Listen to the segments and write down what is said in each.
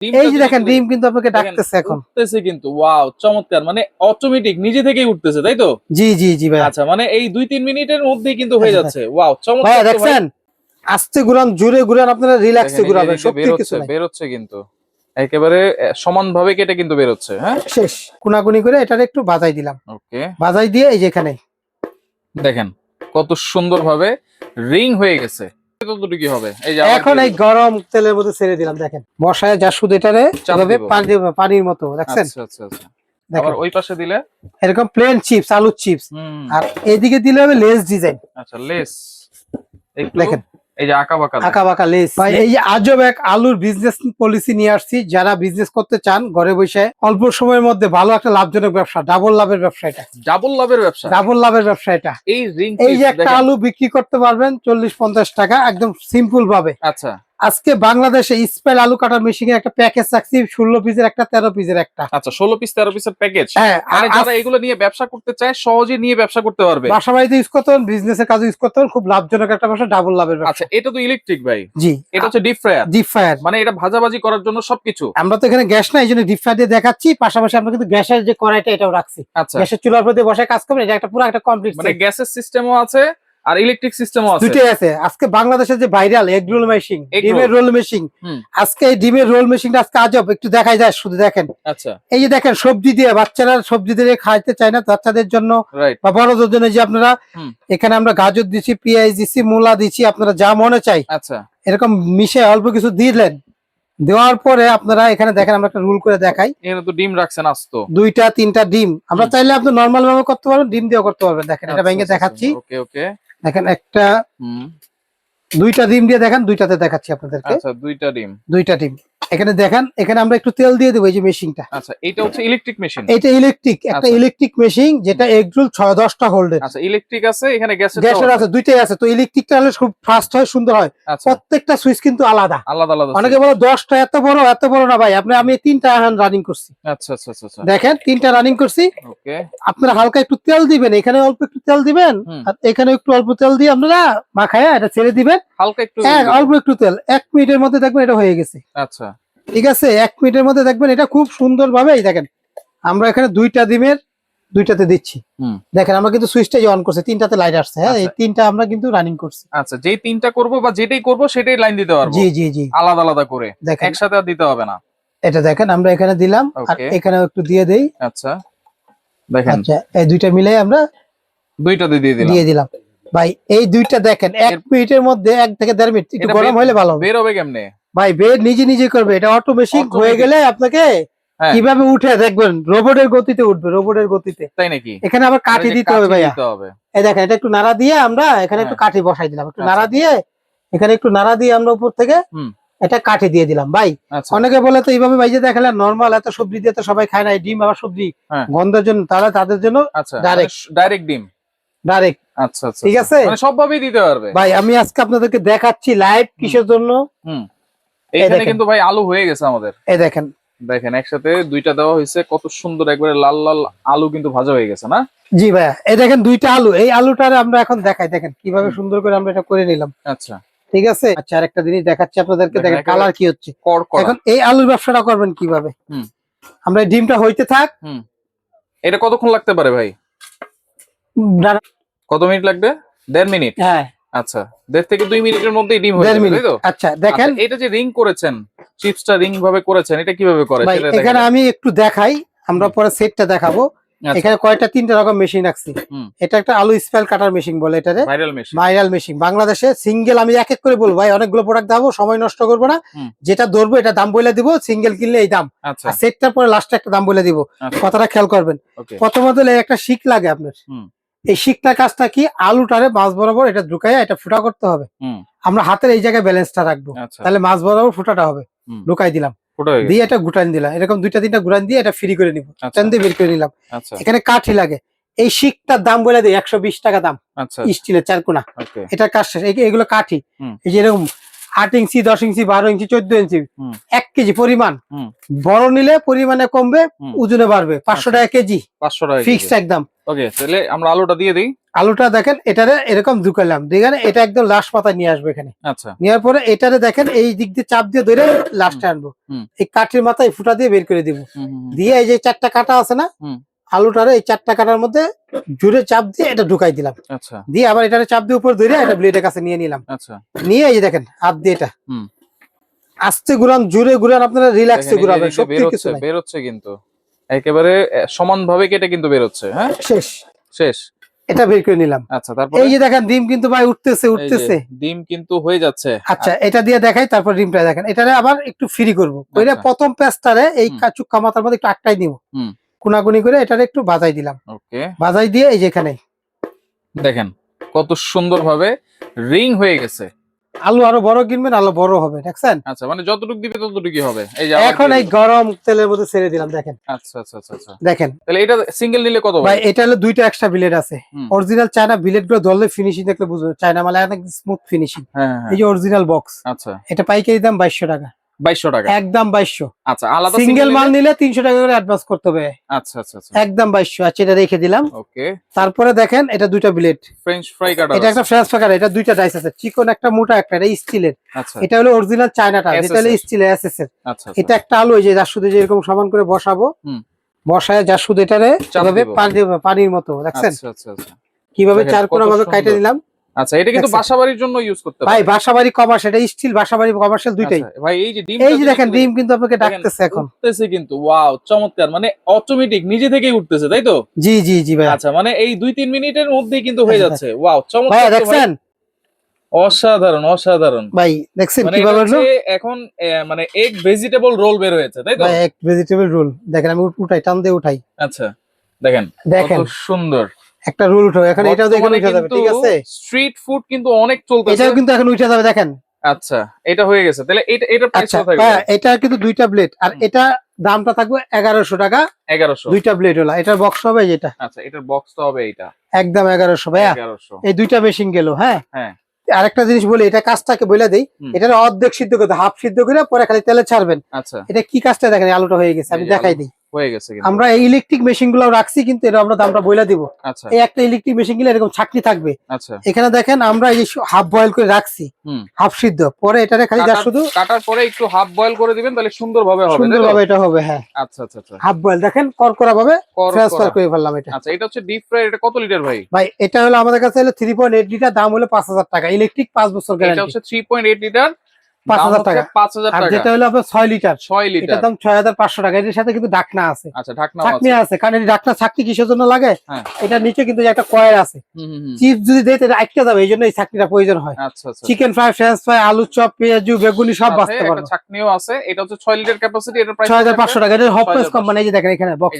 এই যে দেখেন ডিম কিন্তু আপনাকে ডাকতেছে এখন। উঠতেছে কিন্তু ওয়াও চমৎকার মানে অটোমেটিক নিজে থেকেই উঠতেছে তাই তো? জি জি জি ভাই আচ্ছা মানে এই দুই তিন মিনিটের মধ্যেই কিন্তু হয়ে আচ্ছা, যাচ্ছে ওয়াও চমৎকার ভাই। দেখছেন? আস্তে ঘুরান ঘুরান আপনারা রিল্যাক্সে ঘুরাবেন সত্যি কিছু কিন্তু। একেবারে সমান ভাবে কেটে কিন্তু বেরোচ্ছে হ্যাঁ? শেষ। কুনাকুনি করে এটার একটু বাজাই দিলাম। ওকে। বাজাই দিয়ে এই যে এখানে। দেখেন কত সুন্দর ভাবে রিং হয়ে গেছে। কতটুকু হবে? এই যে এখন এই গরম তেলের মধ্যে ছেড়ে দিলাম দেখেন। বসায় যা শুধু এটারে এভাবে পানি পানির মতো দেখছেন? আচ্ছা আচ্ছা আচ্ছা। আবার ওই পাশে দিলে? এরকম প্লেন চিপস আলুর চিপস আর এদিকে দিলে হবে লেস ডিজাইন আচ্ছা লেস দেখেন। এই যে আঁকা বাঁকা আঁকা বাঁকা লেস ভাই এই আজব এক আলুর বিজনেস পলিসি নিয়ে আসছি যারা বিজনেস করতে চান ঘরে বসে অল্প সময়ের মধ্যে ভালো একটা লাভজনক ব্যবসা ডাবল লাভের ব্যবসা এটা। ডাবল লাভের ব্যবসা? ডাবল লাভের ব্যবসা এটা। এই এই যে একটা আলু বিক্রি করতে পারবেন চল্লিশ পঞ্চাশ টাকা একদম সিম্পল ভাবে। আচ্ছা। আজকে বাংলাদেশে স্পেল আলু কাটার মেশিন এর একটা প্যাকেজ রাখছি ষোলো পিসের একটা তেরো পিসের একটা। আচ্ছা ষোলো পিস তেরো পিসের প্যাকেজ হ্যাঁ মানে আর যারা এগুলো নিয়ে ব্যবসা করতে চায় সহজে নিয়ে ব্যবসা করতে পারবে। বাসা বাড়িতে ইউজ করতে পারেন বিজনেসের কাজে ইউজ করতে পারেন খুব লাভজনক একটা ব্যবসা ডাবল লাভের আচ্ছা এটা তো ইলেকট্রিক ভাই। জি। এটা হচ্ছে ডিপ ফ্রায়ার ডিপ ফ্রায়ার মানে এটা ভাজাভাজি করার জন্য সবকিছু। আমরা তো এখানে গ্যাস না এই জন্য ডিপ ফ্রায়ার দিয়ে দেখাচ্ছি পাশাপাশি আমরা কিন্তু গ্যাসের যে কড়াইটা এটাও রাখছি। আচ্ছা। গ্যাসের চুলার প্রতি বসে কাজ করবেন এটা একটা পুরো একটা কমপ্লিট মানে গ্যাসের সিস্টেমও আছে আর ইলেকট্রিক সিস্টেমও আছে। দুটোই আছে। আজকে বাংলাদেশের যে ভাইরাল এগ রোল মেশিন ডিমের রোল মেশিন আজকে এই ডিমের রোল মেশিনটা আজকে আজব একটু দেখাই যায় শুধু দেখেন। আচ্ছা। এই যে দেখেন সবজি দিয়ে বাচ্চারা সবজি দিয়ে খাইতে চায় না বাচ্চাদের জন্য বা বড়দের জন্য যে আপনারা এখানে আমরা গাজর দিচ্ছি পেঁয়াজ দিচ্ছি মূলা দিচ্ছি আপনারা যা মনে চাই। আচ্ছা। এরকম মিশে অল্প কিছু দিলেন দেওয়ার পরে আপনারা এখানে দেখেন আমরা একটা রুল করে দেখাই। এখানে তো ডিম রাখছেন আস্ত। দুইটা তিনটা ডিম। আমরা চাইলে আপনি নর্মাল ভাবে করতে পারবেন ডিম দিয়েও করতে পারবেন। দেখেন এটা ভেঙে দেখাচ্ছি। ওকে ওকে দেখেন একটা দুইটা ডিম দিয়ে দেখেন দুইটাতে দেখাচ্ছি আপনাদেরকে। আচ্ছা দুইটা ডিম। দুইটা ডিম। এখানে দেখেন এখানে আমরা একটু তেল দিয়ে দেবো এই যে মেশিনটা আচ্ছা এটা হচ্ছে ইলেকট্রিক মেশিন এটা ইলেকট্রিক একটা আচ্ছা। ইলেকট্রিক মেশিন যেটা এগরোল ছয় দশটা হোল্ডের আচ্ছা ইলেকট্রিক আছে এখানে গ্যাসের গ্যাসের আছে দুইটাই আছে তো ইলেকট্রিকটা হলে খুব ফাস্ট হয় সুন্দর হয়। আচ্ছা। প্রত্যেকটা সুইচ কিন্তু আলাদা। আলাদা আলাদা অনেকে বলো দশটা এত বড় এত বড় না ভাই আপনি আমি তিনটা এখন রানিং করছি। আচ্ছা আচ্ছা আচ্ছা আচ্ছা। দেখেন তিনটা রানিং করছি। ওকে। আপনারা হালকা একটু তেল দিবেন এখানে অল্প একটু তেল দিবেন আর এখানে একটু অল্প তেল দিয়ে আপনারা মাখায় এটা ছেড়ে দিবেন। হালকা একটু এক অল্প একটু তেল এক মিনিটের মধ্যে দেখবেন এটা হয়ে গেছে। আচ্ছা। ঠিক আছে? এক মিনিটের মধ্যে দেখবেন এটা খুব সুন্দর ভাবে এই দেখেন আমরা এখানে দুইটা ডিমের দুইটাতে দিচ্ছি। দেখেন আমরা কিন্তু সুইচটাই অন করছি তিনটাতে লাইট আসছে হ্যাঁ? এই আচ্ছা। তিনটা আমরা কিন্তু রানিং করছি। আচ্ছা যেই তিনটা করব বা যেটাই করব সেটাই লাইন দিতে পারব? জি জি জি। আলাদা আলাদা করে? দেখেন। একসাথে আর দিতে হবে না? এটা দেখেন আমরা এখানে দিলাম আর এখানে একটু দিয়ে দেই। আচ্ছা দেখেন। আচ্ছা এই দুইটা মিলে আমরা দুইটাতে দিয়ে দিলাম। দিয়ে দিলাম। ভাই এই দুইটা দেখেন এক মিনিটের মধ্যে এক থেকে দেড় মিনিট একটু গরম হলে ভালো হবে। বের হবে কেমনে? ভাই বেড নিজে নিজে করবে এটা Automatic। হয়ে গেলে আপনাকে হ্যাঁ। কীভাবে উঠে দেখবেন রোবটের গতিতে উঠবে রোবটের গতিতে তাই নাকি এখানে আবার কাঠি দিতে হবে ভাইয়া এই দেখেন এটা একটু নাড়া দিয়ে আমরা এখানে একটু হ্যাঁ। কাঠি বসাই দিলাম একটু আচ্ছা। নাড়া দিয়ে এখানে একটু নাড়া দিয়ে আমরা উপর থেকে। এটা কাঠি দিয়ে দিলাম ভাই আচ্ছা অনেকে বলে তো এইভাবে ভাই যে দেখালে নর্মাল এত সবজি দিয়ে তো সবাই খায় না ডিম আবার সবজি হ্যাঁ। গন্ধের জন্য তারা তাদের জন্য আচ্ছা ডাইরেক্ট ডিম ডাইরেক্ট আচ্ছা আচ্ছা ঠিক। আছে? মানে সবভাবেই দিতে পারবে ভাই আমি আজকে আপনাদেরকে দেখাচ্ছি লাইভ কিসের জন্য হুম এইখানে কিন্তু ভাই আলু হয়ে গেছে আমাদের। এই দেখেন। দেখেন একসাথে দুইটা দেওয়া হয়েছে। কত সুন্দর একবারে লাল লাল আলু কিন্তু ভাজা হয়ে গেছে না? জি ভাইয়া এই দেখেন দুইটা আলু। এই আলুটারে আমরা এখন দেখাই। দেখেন কীভাবে সুন্দর করে আমরা এটা করে নিলাম। আচ্ছা। ঠিক আছে? আচ্ছা আরেকটা জিনিস দেখাচ্ছি আপনাদেরকে। দেখেন, কালার কি হচ্ছে? এখন এই আলুর ব্যবসাটা করবেন কীভাবে? হুম। আমরা ডিমটা হইতে থাক। এটা কতক্ষণ লাগতে পারে ভাই? কত মিনিট লাগবে? দেড় মিনিট? হ্যাঁ। আচ্ছা দেড় থেকে দুই মিনিটের মধ্যেই ডিম হয়ে যাবে তাই তো? আচ্ছা দেখেন। আচ্ছা, এটা যে রিং করেছেন চিপসটা রিং ভাবে করেছেন এটা কীভাবে করে এখানে আমি একটু দেখাই আমরা পরে সেটটা দেখাবো। আচ্ছা। এখানে কয়টা তিনটা রকম মেশিন রাখছি এটা একটা আলু স্পেল কাটার মেশিন বলে এটারে। ভাইরাল মেশিন ভাইরাল মেশিন বাংলাদেশে সিঙ্গেল আমি এক এক করে বলব ভাই অনেকগুলো প্রোডাক্ট দেখাবো সময় নষ্ট করব না। যেটা ধরবো এটা দাম বলে দিব সিঙ্গেল কিনলে এই দাম। আচ্ছা। আর সেটটার পরে লাস্টে একটা দাম বলে দিব। আচ্ছা। কথাটা খেয়াল করবেন। প্রথমত একটা শিক লাগে আপনার। এই শিকটার কাজটা কি? আলুটারে মাছ বরাবর এটা ঢুকাইয়া এটা ফুটা করতে হবে। আমরা হাতের এই জায়গায় ব্যালেন্সটা রাখব। আচ্ছা। তাহলে মাছ বরাবর ফুটাটা হবে। ঢুকাই দিলাম। দিয়ে এটা গুটান দিলাম। এরকম দুইটা তিনটা গুটান দিয়ে এটা ফ্রি করে নিব। আচ্ছা। চান দিয়ে বের করে নিলাম। আচ্ছা। এখানে কাঠি লাগে। এই শিকটার দাম বলে দিই একশো বিশ টাকা দাম। আচ্ছা। স্টিলের চারকোনা এটা কাজ শেষ। এগুলো কাঠি। এই যে এরকম আট ইঞ্চি দশ ইঞ্চি বারো ইঞ্চি চোদ্দ ইঞ্চি। এক কেজি পরিমাণ। বড় নিলে পরিমাণে কমবে ওজনে বাড়বে। পাঁচশো আচ্ছা। টাকা কেজি। পাঁচশো টাকা ফিক্সড একদম। ওকে তাহলে আমরা আলুটা দিয়ে দিই। আলুটা দেখেন এটারে এরকম ঢুকালাম দেখেন এটা একদম লাস্ট পাতায় নিয়ে আসবে এখানে। আচ্ছা। নেওয়ার পরে এটারে দেখেন এই দিক দিয়ে চাপ দিয়ে ধরে লাস্টে আনব। এই কাঠের মাথায় ফুটা দিয়ে বের করে দিব। দিয়ে এই যে চারটা কাটা আছে না। আলুটারে এই চারটা কাটার মধ্যে জুড়ে চাপ দিয়ে এটা ঢুকাই দিলাম। আচ্ছা। দিয়ে আবার এটারে চাপ দিয়ে উপর ধরে এটা ব্লেডের কাছে নিয়ে নিলাম। আচ্ছা। নিয়ে এই যে দেখেন হাত দিয়ে এটা। আস্তে ঘুরান জুড়ে ঘুরান আপনারা রিল্যাক্সে ঘুরাবেন সত্যি কিছু নাই। বেরোচ্ছে কিন্তু। একেবারে সমান ভাবে কেটে কিন্তু বেরোচ্ছে হ্যাঁ? শেষ। শেষ। এটা বের করে নিলাম। আচ্ছা তারপর? এই যে দেখেন ডিম কিন্তু ভাই উঠতেছে উঠতেছে। ডিম কিন্তু হয়ে যাচ্ছে। আচ্ছা এটা দিয়ে দেখাই তারপর ডিমটা দেখেন। এটারে আবার একটু ফ্রি করব। আচ্ছা। প্রথম পেস্টারে এই। কাচুক কামাতার মধ্যে একটু আটকাই দিব। হুম। কুনাকুনি করে এটারে একটু বাজাই দিলাম। ওকে। বাজাই দিয়ে এই যে এখানে। দেখেন কত সুন্দর ভাবে রিং হয়ে গেছে। আলু আরও বড় কিনবেন আলু বড় হবে দেখছেন? আচ্ছা মানে যতটুকু দিবে ততটুকু হবে। এই যে এখন এই গরম তেলের মধ্যে ছেড়ে দিলাম দেখেন। আচ্ছা আচ্ছা আচ্ছা আচ্ছা। দেখেন। তাহলে এটা সিঙ্গেল নিলে কত ভাই এটা হলো দুইটা এক্সট্রা বিলেট আছে। অরিজিনাল চায়না বিলেটগুলো ধরলে ফিনিশিং দেখলে বুঝবে চায়না মালে অনেক স্মুথ ফিনিশিং হ্যাঁ হ্যাঁ এই যে অরিজিনাল বক্স আচ্ছা। এটা পাইকারি দাম বাইশশো টাকা। বাইশশো টাকা। একদম বাইশশো। আচ্ছা আলাদা সিঙ্গেল মাল নিলে? নিলে তিনশো টাকা করে অ্যাডভান্স করতে হবে। আচ্ছা আচ্ছা একদম বাইশশো এটা রেখে দিলাম। ওকে। তারপরে দেখেন এটা দুইটা ফ্রেঞ্চ ফ্রাই কাটা এটা একটা ফ্রেঞ্চ ফাঁকার এটা দুইটা ডাইস আছে। চিকন একটা মোটা একটা এটা স্টিলের এটা হলো অরিজিনাল চায়নাটা যেটা হলো স্টিলের এর এটা একটা আলু যে যার শুধু যে এরকম সমান করে বসাবো বসায় যার শুধু এটারে দেবো, পানির মতো দেখছেন? কীভাবে চার কোনা ভাবে। কাইটে দিলাম আচ্ছা এটা কিন্তু বাসাবাড়ির জন্য ইউজ করতে ভাই পারে বাসা বাড়ি এটা স্টিল বাসা বাড়ি কমার্শিয়াল দুইটাই। আচ্ছা, ভাই এই যে ডিম এই যে দেখেন ডিম কিন্তু আপনাকে ডাকতেছে এখন। উঠতেছে কিন্তু ওয়াও চমৎকার মানে অটোমেটিক নিজে থেকেই উঠতেছে তাই তো? জি জি জি ভাই। আচ্ছা মানে এই দুই তিন মিনিটের মধ্যেই কিন্তু হয়ে আচ্ছা, যাচ্ছে ওয়াও চমৎকার ভাই। দেখছেন? অসাধারণ অসাধারণ। ভাই দেখছেন মানে কীভাবে হলো? এখন মানে এগ ভেজিটেবল রোল বের হয়েছে তাই তো? ভাই এক ভেজিটেবল রোল দেখেন আমি উঠাই টান দিয়ে উঠাই। আচ্ছা দেখেন দেখেন। সুন্দর। একটা রুল উঠো এখন এটাও দেখেন উঠে যাবে ঠিক আছে? স্ট্রিট ফুড কিন্তু অনেক চলতেছে। এটাও কিন্তু এখন উঠে যাবে দেখেন। আচ্ছা এটা হয়ে গেছে। তাহলে এটা এটা প্রাইস কত থাকবে ভাইয়া, এটা কিন্তু দুইটা ব্লেড আর এটা দামটা থাকবে এগারোশো টাকা। 1100 দুইটা ব্লেড হলো। এটার বক্স হবে যেটা? আচ্ছা এটার বক্স তো হবে এটা। একদম এগারোশো ভাইয়া। 1100 এই দুইটা মেশিন গেল হ্যাঁ? হ্যাঁ। আরেকটা জিনিস বলি এটা কাজটাকে বলে দেই। এটার অর্ধেক সিদ্ধ করতে হাফ সিদ্ধ করে পরে খালি তেলে ছাড়বেন। আচ্ছা। এটা কি কাজটা দেখেন আলুটা হয়ে গেছে আমি দেখাই। দিই। হয়ে গেছে আমরা এই ইলেকট্রিক মেশিনগুলো রাখছি কিন্তু এটা আমরা দামটা বলে দিব। আচ্ছা। এই একটা ইলেকট্রিক মেশিনগুলো এরকম ছাকনি থাকবে। আচ্ছা। এখানে দেখেন আমরা এই হাফ বয়েল করে রাখছি হাফ সিদ্ধ। পরে এটারে খালি যা শুধু কাটার পরে একটু হাফ বয়েল করে দিবেন তাহলে সুন্দর ভাবে হবে সুন্দরভাবে এটা হবে হ্যাঁ। আচ্ছা আচ্ছা আচ্ছা। হাফ বয়েল দেখেন করকরা ভাবে ট্রান্সফার করে ফেললাম এটা। আচ্ছা এটা হচ্ছে ডিপ ফ্রাই এটা কত লিটার ভাই? ভাই এটা হলো আমাদের কাছে হলো থ্রি পয়েন্ট এইট লিটার দাম হলো পাঁচ হাজার টাকা ইলেকট্রিক পাঁচ বছর এটা হচ্ছে থ্রি পয়েন্ট এইট লিটার আছে। আচ্ছা ঢাকনা আছে। কিসের জন্য লাগে? হ্যাঁ। নিচে কিন্তু একটা কয়ের আছে। চিপস যদি দেয় তাহলে আটকে যাবে। এই জন্য এই চাকনিটা প্রয়োজন হয়। আচ্ছা আচ্ছা। চিকেন ফ্রাই ফ্রেঞ্চ ফ্রাই আলু চপ পেঁয়াজু বেগুনি সব বাঁচতে পারবে। চাকনিও আছে। এটা হচ্ছে ছয় লিটার ক্যাপাসিটি ছয় হাজার পাঁচশো টাকা। এটা হপমেস 6,500 কোম্পানি যে দেখেন এখানে বক্স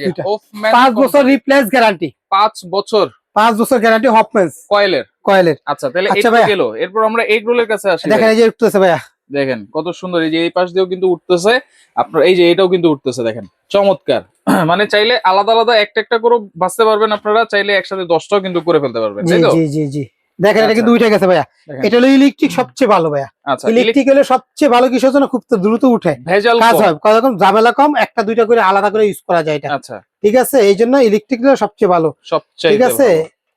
পাঁচ বছর রিপ্লেস গ্যারান্টি পাঁচ বছর। পাঁচ বছর গ্যারান্টি হপমেস কয়েলের। কয়েলের। আচ্ছা তাহলে আচ্ছা এরপর আমরা এগ রোলের কাছে আসি দেখেন এই যে উঠতেছে ভাইয়া। দেখেন কত সুন্দর এই যে এই পাশ দিয়েও কিন্তু উঠতেছে। আপনার এই যে এটাও কিন্তু উঠতেছে দেখেন। চমৎকার। মানে চাইলে আলাদা আলাদা একটা একটা করে বাঁচতে পারবেন আপনারা চাইলে একসাথে দশটাও কিন্তু করে ফেলতে পারবেন তাই তো? জি জি জি। দেখেন এটা আচ্ছা। কিন্তু উঠে গেছে ভাইয়া। এটা হলো ইলেকট্রিক সবচেয়ে ভালো ভাইয়া। আচ্ছা ইলেকট্রিক হলে সবচেয়ে ভালো কিসের জন্য খুব তো দ্রুত উঠে। ভেজাল কাজ কম। কতক্ষণ ঝামেলা কম একটা দুইটা করে আলাদা করে ইউজ করা যায় এটা। আচ্ছা। ঠিক আছে? এই জন্য ইলেকট্রিক সবচেয়ে ভালো। সবচেয়ে ঠিক আছে?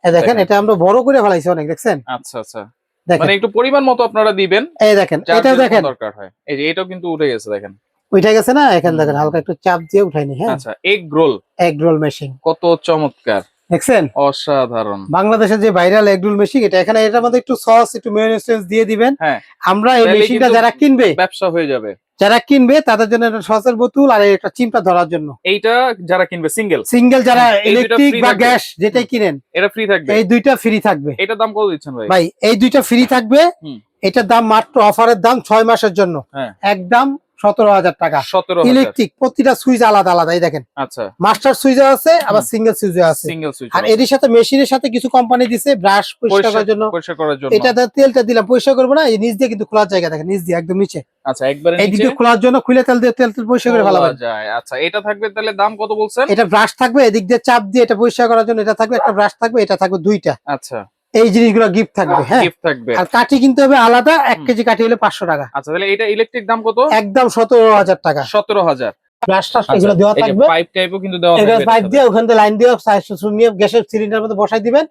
দেখেন। এটা আমরা বড় করে ফেলাইছি অনেক দেখছেন? আচ্ছা আচ্ছা। মানে একটু পরিমাণ মতো আপনারা দিবেন এই দেখেন এটা দেখেন। দরকার হয়। এই যে এটাও কিন্তু উঠে গেছে দেখেন। উঠে গেছে না? এখানে দেখেন হালকা একটু চাপ দিয়ে উঠাইনি হ্যাঁ? আচ্ছা egg roll egg roll machine কত চমৎকার। দেখছেন? অসাধারণ। বাংলাদেশের যে ভাইরাল এগ রোল মেশিন এটা এখানে এটার মধ্যে একটু সস একটু মেয়োনেজ দিয়ে দিবেন। হ্যাঁ। আমরা এই মেশিনটা যারা কিনবে ব্যবসা হয়ে যাবে। যারা কিনবে তাদের জন্য একটা সসের বোতল আর একটা চিমটা ধরার জন্য। এইটা যারা কিনবে সিঙ্গেল সিঙ্গেল যারা ইলেকট্রিক বা গ্যাস যেটাই কিনেন এটা ফ্রি থাকবে? এই দুইটা ফ্রি থাকবে। এটা দাম কত দিচ্ছেন ভাই? ভাই এই দুইটা ফ্রি থাকবে। এটার দাম মাত্র অফারের দাম ছয় মাসের জন্য। হ্যাঁ। একদম সতেরো হাজার টাকা। ইলেকট্রিক প্রতিটা সুইচ আলাদা আলাদা এই দেখেন। আচ্ছা। মাস্টার সুইচে আছে আবার সিঙ্গেল সুইচে আছে। সিঙ্গেল সুইচ আর এর সাথে মেশিনের সাথে কিছু কোম্পানি দিছে ব্রাশ পরিষ্কার করার জন্য। পরিষ্কার করার জন্য। এটা তেলটা দিলাম পরিষ্কার করব না এই নিচ দিয়ে কিন্তু খোলার জায়গা দেখেন নিচ দিয়ে একদম নিচে। আচ্ছা একবারে নিচে? দিকে খোলার জন্য খুলে তেল দিয়ে তেল তেল পরিষ্কার করে খোলা ফেলাবেন। যায় আচ্ছা এটা থাকবে তাহলে দাম কত বলছেন? এটা ব্রাশ থাকবে এদিক দিয়ে চাপ দিয়ে এটা পরিষ্কার করার জন্য এটা থাকবে একটা ব্রাশ থাকবে এটা থাকবে দুইটা। আচ্ছা। এই জিনিসগুলো গিফট থাকবে হ্যাঁ গিফট থাকবে। আর কাঠি কিনতে হবে আলাদা এক কেজি কাঠি হলে পাঁচশো টাকা। আচ্ছা তাহলে এটা ইলেকট্রিক দাম কত? একদম সতেরো হাজার টাকা। সতেরো হাজার। এগুলো দেওয়া থাকবে। পাইপ টাইপও কিন্তু দেওয়া থাকবে পাইপ দিয়ে ওখান থেকে লাইন দিয়ে নিয়ে গ্যাসের সিলিন্ডার মধ্যে বসাই দিবেন।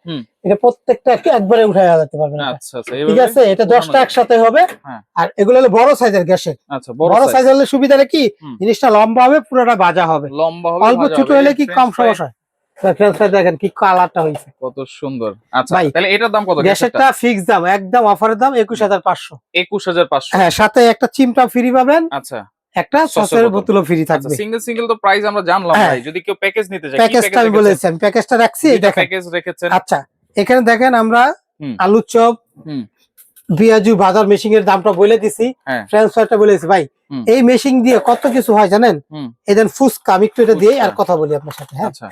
এটা প্রত্যেকটা একবারে উঠে যেতে পারবেন এটা। আচ্ছা আচ্ছা ঠিক আছে এটা উঠানো দশটা যাবে। একসাথে হবে। হ্যাঁ। আর এগুলো হলো বড় সাইজের গ্যাসের। আচ্ছা বড় সাইজ হলে সুবিধাটা কি? জিনিসটা লম্বা হবে পুরোটা বাজা হবে। লম্বা হবে অল্প ছোট হলে কি কম সমস্যা দেখেন কি কালারটা হয়েছে কত সুন্দর। আচ্ছা তাহলে এটার দাম কত গ্যাসেরটা ফিক্স দাম একদম অফারের দাম একুশ হাজার পাঁচশো। একুশ হাজার পাঁচশো? হ্যাঁ সাথে একটা চিমটা ফ্রি পাবেন আচ্ছা। একটা সসের বোতল। ফ্রি আচ্ছা থাকবে। সিঙ্গেল সিঙ্গেল তো প্রাইস আমরা জানলাম হ্যাঁ। ভাই যদি কেউ প্যাকেজ নিতে চায় প্যাকেজটা আমি বলেছি প্যাকেজটা রাখছি এই দেখেন। প্যাকেজ রেখেছেন। আচ্ছা এখানে দেখেন আমরা। আলুর চপ। পেঁয়াজু বাজার মেশিন এর দামটা বলে দিছি। হ্যাঁ। বলে দিছি ভাই। এই মেশিন দিয়ে কত কিছু হয় জানেন? দেন ফুচকা আমি একটু এটা দিয়ে আর কথা বলি আপনার সাথে হ্যাঁ। আচ্ছা।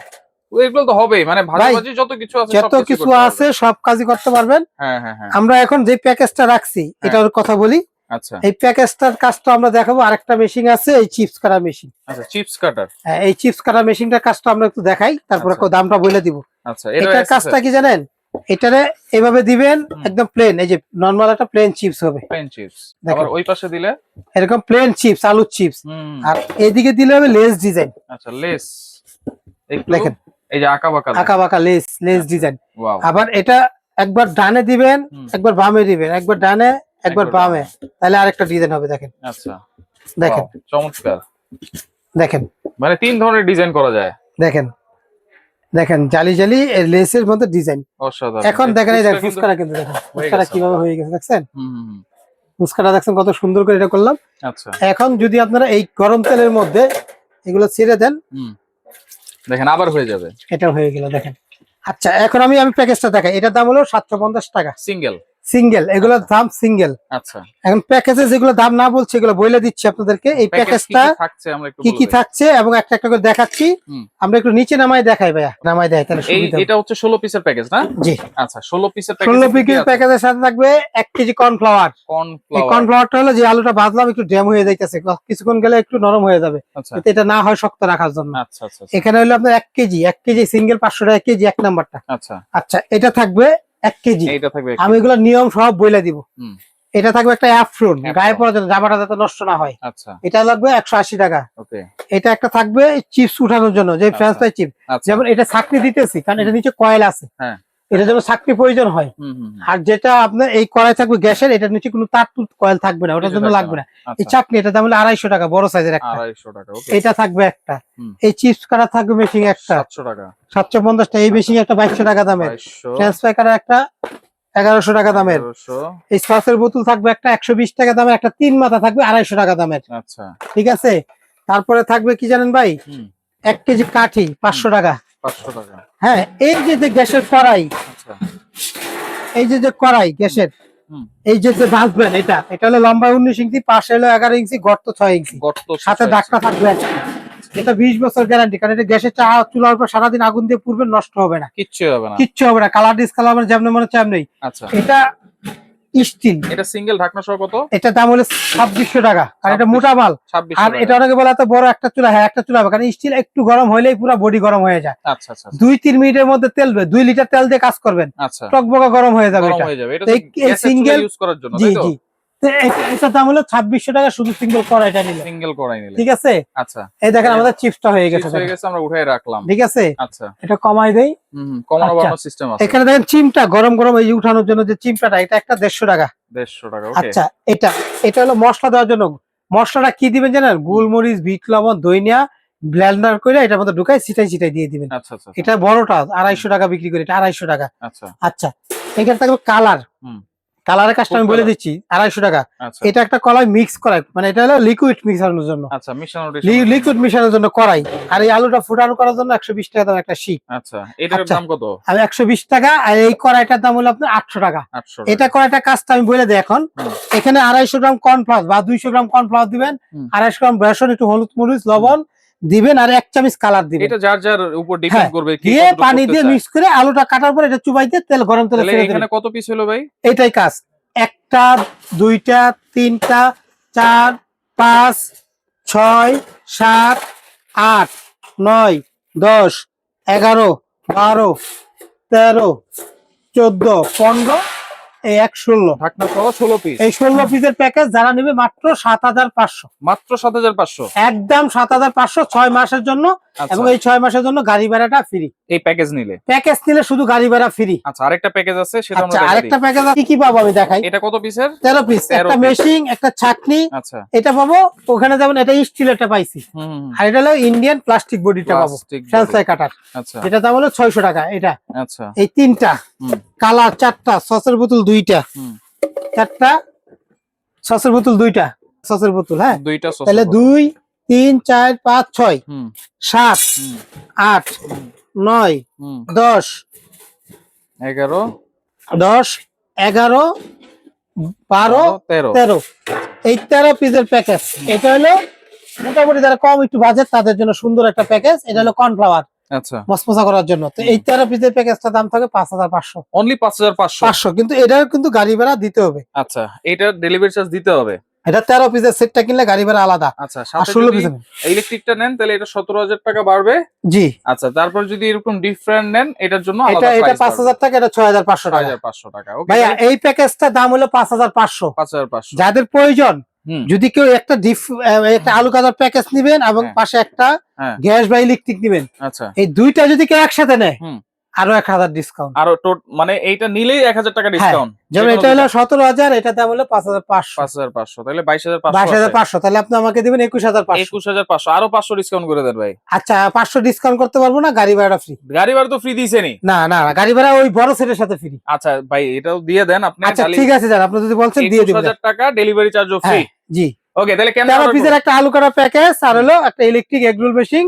এগুলো তো হবেই মানে ভাজাভাজি যত কিছু আছে যত সব কিছু আছে সব কাজই করতে পারবেন। হ্যাঁ হ্যাঁ হ্যাঁ। আমরা এখন যে প্যাকেজটা রাখছি এটার কথা বলি। আচ্ছা। এই প্যাকেজটার কাজটা আমরা দেখাবো আরেকটা মেশিন আছে এই চিপস কাটা মেশিন। আচ্ছা চিপস কাটার। এই চিপস কাটা মেশিনটার কাজটা আমরা একটু দেখাই তারপরে আচ্ছা। দামটা বলে দিব। আচ্ছা এটার কাজটা কি জানেন? এটারে এভাবে দিবেন একদম প্লেন এই যে নর্মাল একটা প্লেন চিপস হবে। Plain chips. আবার ওই পাশে দিলে? এরকম প্লেন চিপস আলুর চিপস আর এদিকে দিলে হবে লেস ডিজাইন আচ্ছা লেস দেখেন। এই যে আঁকা বাঁকা আঁকা বাঁকা লেস লেস ডিজাইন আবার এটা একবার ডানে দিবেন একবার বামে দিবেন একবার ডানে একবার বামে। তাহলে আরেকটা ডিজাইন হবে দেখেন। আচ্ছা। দেখেন। চমৎকার। দেখেন। মানে তিন ধরনের ডিজাইন করা যায়। দেখেন। দেখেন জালি জালি লেসের মধ্যে ডিজাইন এখন দেখেন এই দেখেন ফুচকা কিন্তু- দেখেন। ফুচকাটা গেছে। কীভাবে হয়ে গেছে দেখছেন। ফুচকাটা দেখছেন কত সুন্দর করে এটা করলাম। আচ্ছা। এখন যদি আপনারা এই গরম তেলের মধ্যে এগুলো ছেড়ে দেন হুম। দেখেন আবার হয়ে যাবে। এটা হয়ে গেল দেখেন। আচ্ছা এখন আমি আমি প্যাকেজটা দেখাই। এটার দাম হলো সাতশো পঞ্চাশ টাকা। সিঙ্গেল সিঙ্গেল এগুলোর দাম সিঙ্গেল আচ্ছা। এখন প্যাকেজে যেগুলো দাম না বলছে এগুলো বলে দিচ্ছি আপনাদেরকে। এই প্যাকেজ প্যাকেজটা কি থাকছে আমরা একটু কি কি থাকছে এবং একটা একটা করে দেখাচ্ছি। আমরা একটু নিচে নামাই দেখাই ভাইয়া। নামাই দেয় তাহলে সুবিধা। এটা হচ্ছে ষোলো পিসের প্যাকেজ না? জি। আচ্ছা ষোলো পিসের ষোলো পিকের প্যাকেজের সাথে থাকবে এক কেজি কর্নফ্লাওয়ার এই কর্নফ্লাওয়ার কর্নফ্লাওয়ারটা হলো যে আলুটা ভাজলাম একটু ড্যাম হয়ে যাইতেছে। কিছুক্ষণ গেলে একটু নরম হয়ে যাবে। আচ্ছা। যাতে এটা না হয় শক্ত রাখার জন্য। আচ্ছা আচ্ছা আচ্ছা, এখানে হলো আপনার এক কেজি এক কেজি সিঙ্গেল পাঁচশো টাকা কেজি এক নাম্বারটা আচ্ছা। আচ্ছা এটা থাকবে এক কেজি। আমি এগুলো নিয়ম সব বইলে দিব। এটা থাকবে একটা অ্যাফ্রন গায়ে পরা জন্য জামাটা যাতে নষ্ট না হয়। আচ্ছা। এটা লাগবে একশো আশি টাকা। এটা একটা থাকবে চিপস উঠানোর জন্য যে ফ্রেঞ্চ ফ্রাই চিপস। আচ্ছা। যেমন এটা চাকরি দিতেছি কারণ এটা নিচে কয়েল আছে। হ্যাঁ। এটা যেমন চাকরি প্রয়োজন হয়। আর যেটা আপনার এই কড়াই থাকবে গ্যাসের এটার নিচে কোনো তার কয়েল থাকবে না ওটার জন্য লাগবে না। এই আচ্ছা। চাকনি এটা দাম হলো আড়াইশো টাকা বড় সাইজের একটা। এটা থাকবে একটা। এই চিপস কাটা থাকবে মেশিন একটা। সাতশো টাকা। সাতশো পঞ্চাশটা এই মেশিন একটা বাইশশো টাকা দামের। ফ্রাই কাটা একটা এগারোশো টাকা দামের। এই সসের বোতল থাকবে একটা একশো বিশ টাকা দামের। একটা তিন মাথা থাকবে আড়াইশো টাকা দামের। আচ্ছা। ঠিক আছে? তারপরে থাকবে কি জানেন ভাই? এক কেজি কাঠি পাঁচশো টাকা। টাকা। হ্যাঁ এই যে যে গ্যাসের কড়াই আচ্ছা। এই যে যে কড়াই গ্যাসের এই যে যে ভাজবেন এটা এটা হলো লম্বা উনিশ ইঞ্চি পাশে হলো এগারো ইঞ্চি গর্ত ছয় ইঞ্চি। গর্ত সাথে। ডাকটা থাকবে এটা বিশ বছর গ্যারান্টি কারণ এটা গ্যাসের চা চুলার উপর সারাদিন আগুন দিয়ে পুরবেন নষ্ট হবে না। কিচ্ছু হবে না। কিচ্ছু হবে না কালার ডিসকালার যেমন মনে হচ্ছে এমনি আচ্ছা। এটা স্টিল। এটা সিঙ্গেল ঢাকনা সহ কত? এটা দাম হলো ছাব্বিশশো টাকা। আর এটা মোটা মাল। আর এটা অনেকে বলে এত বড় একটা চুলা হ্যাঁ একটা চুলা হবে কারণ স্টিল একটু গরম হলেই পুরো বডি গরম হয়ে যায়। আচ্ছা আচ্ছা আচ্ছা, দুই তিন মিনিটের মধ্যে তেল দেবে দুই লিটার তেল দিয়ে কাজ করবেন। আচ্ছা। টকবকা গরম হয়ে যাবে এটা। এই- সিঙ্গেল ইউজ করার জন্য জি জি। এটা- দাম হলো ছাব্বিশশো টাকা শুধু সিঙ্গেল কড়াইটা নিলে। সিঙ্গেল করাই নিলে। ঠিক আছে? আচ্ছা। এই দেখেন আমাদের চিপসটা হয়ে গেছে হয়ে গেছে আমরা উঠাই রাখলাম। ঠিক আছে? আচ্ছা। এটা কমাই দেই। কমানো আচ্ছা। বাড়ানো সিস্টেম আছে। এখানে দেখেন চিমটা গরম গরম এই উঠানোর জন্য যে চিমটাটা এটা একটা দেড়শো টাকা। দেড়শো টাকা ওকে আচ্ছা এটা এটা হলো মশলা দেওয়ার জন্য। মশলাটা কি দিবেন জানেন? গোলমরিচ বিট লবণ দইনিয়া ব্লেন্ডার করে এটার মধ্যে ঢুকাই ছিটাই ছিটাই দিয়ে দিবেন। আচ্ছা আচ্ছা এটা বড়টা আড়াইশো টাকা বিক্রি করে এটা আড়াইশো টাকা। আচ্ছা। আচ্ছা এখানে থাকবে কালার। হুম। কালারের কাজটা আমি বলে দিচ্ছি আড়াইশো টাকা। আচ্ছা। এটা একটা কলাই মিক্স করাই মানে এটা হলো লিকুইড মিক্সানোর জন্য। আচ্ছা লিকুইড মিশানোর জন্য করাই। আর এই আলুটা ফুটানো করার জন্য একশো বিশ টাকা দাম একটা শিক আচ্ছা এটার আচ্ছা। দাম কত? আর একশো বিশ টাকা আর এই কড়াইটার দাম হলো আপনার আটশো টাকা। এটা কড়াইটা কাজটা আমি বলে দিই এখন। এখানে আড়াইশো গ্রাম কর্নফ্লাওয়ার বা দুইশো গ্রাম কর্নফ্লাওয়ার দিবেন। আড়াইশো গ্রাম বেসন একটু হলুদ মরিচ লবণ। দিবেন আর এক চামচ কালার দিবেন। এটা যার যার উপর ডিপেন্ড হ্যাঁ, করবে কি দিয়ে পানি দিয়ে মিক্স করে আলুটা কাটার পর এটা চুবাইতে তেল গরম তেলে তাহলে ছেড়ে এখানে কত পিস হলো ভাই? এটাই কাজ। একটা দুইটা তিনটা চার পাঁচ ছয় সাত আট নয় দশ এগারো বারো তেরো চোদ্দ পনেরো এই এক ষোলো। ঢাকনা সহ ষোলো পিস এই ষোলো পিসের প্যাকেজ যারা নেবে মাত্র সাত হাজার পাঁচশো। মাত্র সাত হাজার পাঁচশো। একদম সাত হাজার পাঁচশো ছয় মাসের জন্য এবং এই ছয় মাসের জন্য গাড়ি ভাড়াটা ফ্রি এই প্যাকেজ নিলে? প্যাকেজ নিলে শুধু গাড়ি ভাড়া ফ্রি আচ্ছা আরেকটা প্যাকেজ আছে সেটা আমরা আচ্ছা দেখাই আরেকটা। প্যাকেজ কি কি পাবো আমি দেখাই? এটা কত পিসের তেরো পিস একটা। মেশিন একটা ছাকনি আচ্ছা। এটা পাবো ওখানে যেমন এটা স্টিল এটা পাইছি। আর এটা হলো ইন্ডিয়ান প্লাস্টিক বডিটা পাবো Plastic কাটার আচ্ছা। এটা দাম হলো ছয়শো টাকা এটা। আচ্ছা। এই তিনটা কালার চারটা সসের বোতল দুইটা। হুম। চারটা সসের বোতল দুইটা সসের বোতল হ্যাঁ? দুইটা sauce তাহলে দুই তিন চার পাঁচ ছয় সাত আট নয় দশ এগারো। দশ এগারো বারো তেরো। তেরো। এই তেরো পিসের প্যাকেজ এটা হলো মোটামুটি যারা কম একটু বাজেট তাদের জন্য সুন্দর একটা প্যাকেজ এটা হলো কর্নফ্লাওয়ার আচ্ছা। মসমসা করার জন্য। তো এই তেরো পিসের প্যাকেজটা দাম থাকে পাঁচ হাজার পাঁচশো। অনলি পাঁচ হাজার পাঁচশো? পাঁচশো। কিন্তু এটাও কিন্তু গাড়ি ভাড়া দিতে হবে। আচ্ছা এটা ডেলিভারি চার্জ দিতে হবে? এটা তেরো পিসের সেটটা কিনলে গাড়ি ভাড়া আলাদা। আচ্ছা ষোলো পিসের ইলেকট্রিকটা নেন তাহলে এটা সতেরো হাজার টাকা বাড়বে। জি। আচ্ছা তারপর যদি এরকম ডিফারেন্ট নেন এটার জন্য এটা এটা পাঁচ হাজার টাকা এটা ছয় হাজার পাঁচশো টাকা। পাঁচশো টাকা ভাইয়া এই প্যাকেজটার দাম হলো পাঁচ হাজার পাঁচশো। পাঁচ হাজার পাঁচশো। যাদের প্রয়োজন যদি কেউ একটা ডিফ একটা আলু কাদার প্যাকেজ নিবেন এবং হ্যাঁ। পাশে একটা হ্যাঁ। গ্যাস বা ইলেকট্রিক নিবেন। আচ্ছা। এই দুইটা যদি কেউ একসাথে নেয়। আরও এক হাজার ডিসকাউন্ট আরও টোট মানে এইটা নিলেই এক হাজার টাকা ডিসকাউন্ট যেমন এটা হলো সতেরো হাজার এটা দাম হলো পাঁচ হাজার পাঁচশো। পাঁচ হাজার পাঁচশো তাহলে বাইশ হাজার বাইশ হাজার পাঁচশো তাহলে আপনি আমাকে দিবেন একুশ হাজার পাঁচশো। একুশ হাজার পাঁচশো আরও পাঁচশো ডিসকাউন্ট করে দেন ভাই। আচ্ছা পাঁচশো ডিসকাউন্ট করতে পারব না গাড়ি ভাড়া ফ্রি গাড়ি ভাড়া তো ফ্রি দিয়েছেনি না না না, গাড়ি ভাড়া ওই বড় সেটের সাথে ফ্রি আচ্ছা ভাই এটাও দিয়ে দেন আপনি আচ্ছা ঠিক আছে স্যার আপনি যদি বলছেন দিয়ে দিবেন। হাজার টাকা ডেলিভারি চার্জও ফ্রি হ্যাঁ জি। ওকে তাহলে কেন পিসের একটা আলু কাটা প্যাকেজ আর হলো একটা ইলেকট্রিক এগরোল মেশিন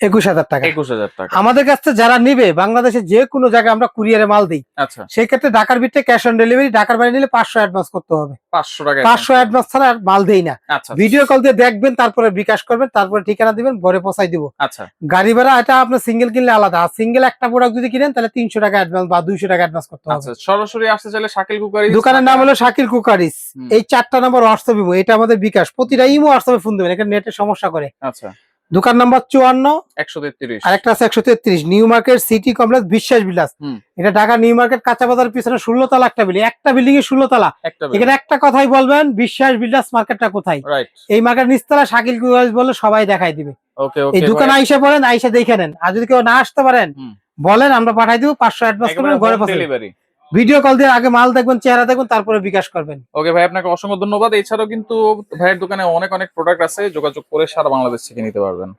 একুশ হাজার টাকা। একুশ হাজার টাকা। আমাদের কাছ যারা নিবে বাংলাদেশে যে কোনো জায়গায় আমরা কুরিয়ারে মাল দিই আচ্ছা। সেই ক্ষেত্রে ঢাকার ভিতরে ক্যাশ অন ডেলিভারি ঢাকার বাইরে নিলে পাঁচশো অ্যাডভান্স করতে হবে। পাঁচশো টাকা পাঁচশো অ্যাডভান্স ছাড়া মাল দেই না। আচ্ছা ভিডিও কল দিয়ে দেখবেন তারপরে বিকাশ করবেন তারপরে ঠিকানা দিবেন ঘরে পৌঁছাই দিব। আচ্ছা। গাড়ি ভাড়া এটা আপনার সিঙ্গেল কিনলে আলাদা। আর সিঙ্গেল একটা প্রোডাক্ট যদি কিনেন তাহলে তিনশো টাকা অ্যাডভান্স বা দুইশো টাকা অ্যাডভান্স করতে হবে। আচ্ছা সরাসরি আসতে চাইলে শাকিল কুকারি দোকানের নাম হলো শাকিল কুকারিস এই চারটা নম্বর হোয়াটসঅ্যাপ এটা আমাদের বিকাশ। প্রতিটা ইমো হোয়াটসঅ্যাপে ফোন দেবেন। এখানে নেটের সমস্যা করে। আচ্ছা। দোকান নাম্বার চুয়ান্ন। একশো তেত্রিশ। আর একটা আছে একশো তেত্রিশ নিউ মার্কেট সিটি কমপ্লেক্স বিশ্বাস বিলাস। এটা ঢাকা নিউ মার্কেট কাঁচা বাজার পিছনে ষোলো তলা একটা বিল্ডিং একটা বিল্ডিং এ ষোলো তলা এখানে একটা কথাই বলবেন বিশ্বাস বিলাস মার্কেটটা কোথায়? এই মার্কেট নিচতলা শাকিল কুকারিস বলে সবাই দেখাই দিবে। এই দোকানে আইসা পড়েন আইসা দেখে নেন। আর যদি কেউ না আসতে পারেন বলেন আমরা পাঠাই দিব পাঁচশো অ্যাডভান্স করবেন ঘরে ডেলিভারি ভিডিও কল দিয়ে আগে মাল দেখবেন, চেহারা দেখবেন, তারপরে বিকাশ করবেন। ওকে ভাই, আপনাকে অসংখ্য ধন্যবাদ। এছাড়াও কিন্তু ভাইয়ের দোকানে অনেক অনেক প্রোডাক্ট আছে, যোগাযোগ করে সারা বাংলাদেশ থেকে নিতে পারবেন।